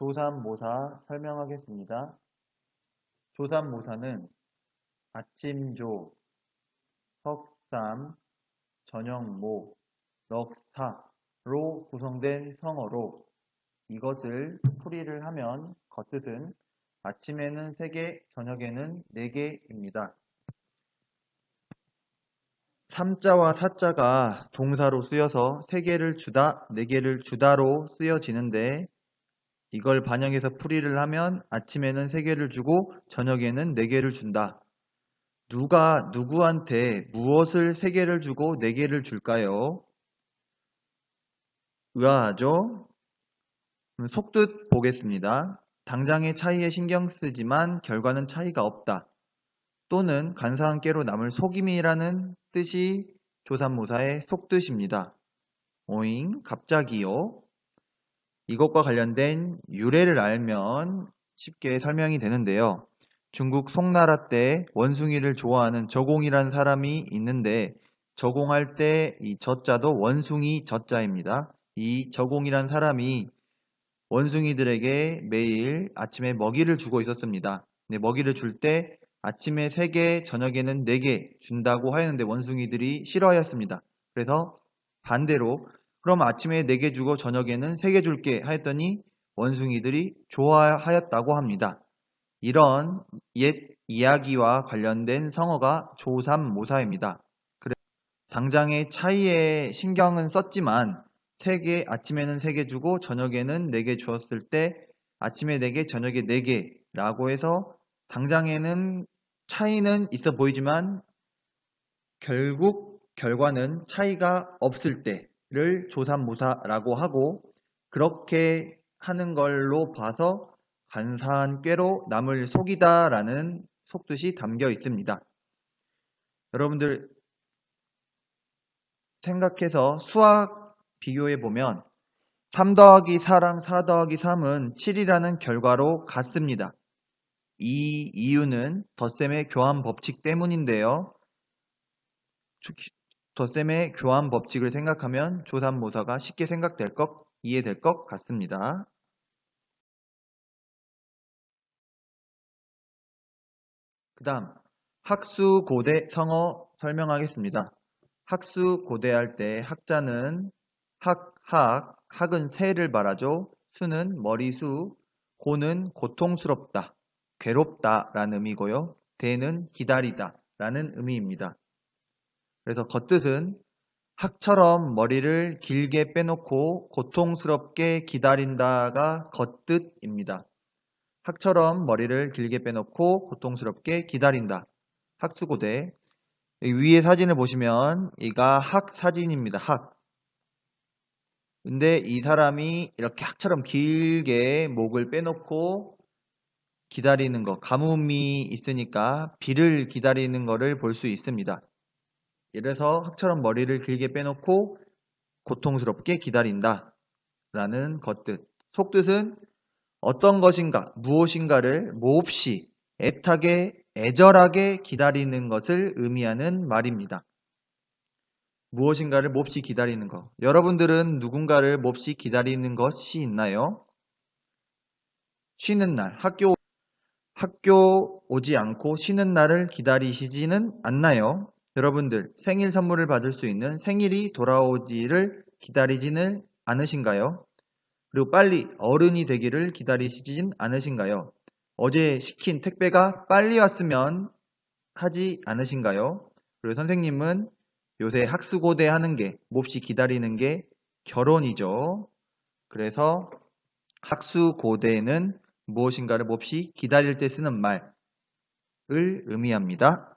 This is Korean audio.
조삼모사 설명하겠습니다. 조삼모사는 아침조, 석삼, 저녁모, 넉사로 구성된 성어로 이것을 풀이를 하면 겉뜻은 아침에는 3개, 저녁에는 4개입니다. 삼자와 사자가 동사로 쓰여서 3개를 주다, 4개를 주다로 쓰여지는데 이걸 반영해서 풀이를 하면 아침에는 3개를 주고 저녁에는 4개를 준다. 누가 누구한테 무엇을 3개를 주고 4개를 줄까요? 의아하죠? 속뜻 보겠습니다. 당장의 차이에 신경 쓰지만 결과는 차이가 없다. 또는 간사한 깨로 남을 속임이라는 뜻이 조산모사의 속뜻입니다. 오잉, 갑자기요. 이것과 관련된 유래를 알면 쉽게 설명이 되는데요. 중국 송나라 때 원숭이를 좋아하는 저공이라는 사람이 있는데 저공할 때 이 저자도 원숭이 저자입니다. 이 저공이란 사람이 원숭이들에게 매일 아침에 먹이를 주고 있었습니다. 네, 먹이를 줄 때 아침에 3개, 저녁에는 4개 준다고 하였는데 원숭이들이 싫어하였습니다. 그래서 반대로 그럼 아침에 4개 주고 저녁에는 3개 줄게 하였더니 원숭이들이 좋아하였다고 합니다. 이런 옛 이야기와 관련된 성어가 조삼모사입니다. 당장의 차이에 신경은 썼지만 3개, 아침에는 3개 주고 저녁에는 4개 주었을 때 아침에 4개, 저녁에 4개 라고 해서 당장에는 차이는 있어 보이지만 결국 결과는 차이가 없을 때 를 조삼모사라고 하고 그렇게 하는 걸로 봐서 간사한 꾀로 남을 속이다 라는 속뜻이 담겨 있습니다. 여러분들 생각해서 수학 비교해 보면 3 더하기 4랑 4 더하기 3은 7이라는 결과로 같습니다. 이 이유는 덧셈의 교환 법칙 때문인데요. 덧셈의 교환 법칙을 생각하면 조삼모사가 쉽게 생각될 것, 이해될 것 같습니다. 그 다음 학수 고대 성어 설명하겠습니다. 학수 고대할 때 학자는 학, 학, 학은 새를 말하죠. 수는 머리수, 고는 고통스럽다, 괴롭다 라는 의미고요. 대는 기다리다 라는 의미입니다. 그래서 겉뜻은 학처럼 머리를 길게 빼놓고 고통스럽게 기다린다가 겉뜻입니다. 학처럼 머리를 길게 빼놓고 고통스럽게 기다린다. 학수고대. 위에 사진을 보시면 이가 학 사진입니다. 학. 근데 이 사람이 이렇게 학처럼 길게 목을 빼놓고 기다리는 것, 가뭄이 있으니까 비를 기다리는 것을 볼수 있습니다. 이래서 학처럼 머리를 길게 빼놓고 고통스럽게 기다린다. 라는 겉뜻. 속뜻은 어떤 것인가, 무엇인가를 몹시 애타게, 애절하게 기다리는 것을 의미하는 말입니다. 무엇인가를 몹시 기다리는 것. 여러분들은 누군가를 몹시 기다리는 것이 있나요? 쉬는 날, 학교, 학교 오지 않고 쉬는 날을 기다리시지는 않나요? 여러분들 생일 선물을 받을 수 있는 생일이 돌아오지를 기다리지는 않으신가요? 그리고 빨리 어른이 되기를 기다리시진 않으신가요? 어제 시킨 택배가 빨리 왔으면 하지 않으신가요? 그리고 선생님은 요새 학수고대 하는 게 몹시 기다리는 게 결혼이죠. 그래서 학수고대는 무엇인가를 몹시 기다릴 때 쓰는 말을 의미합니다.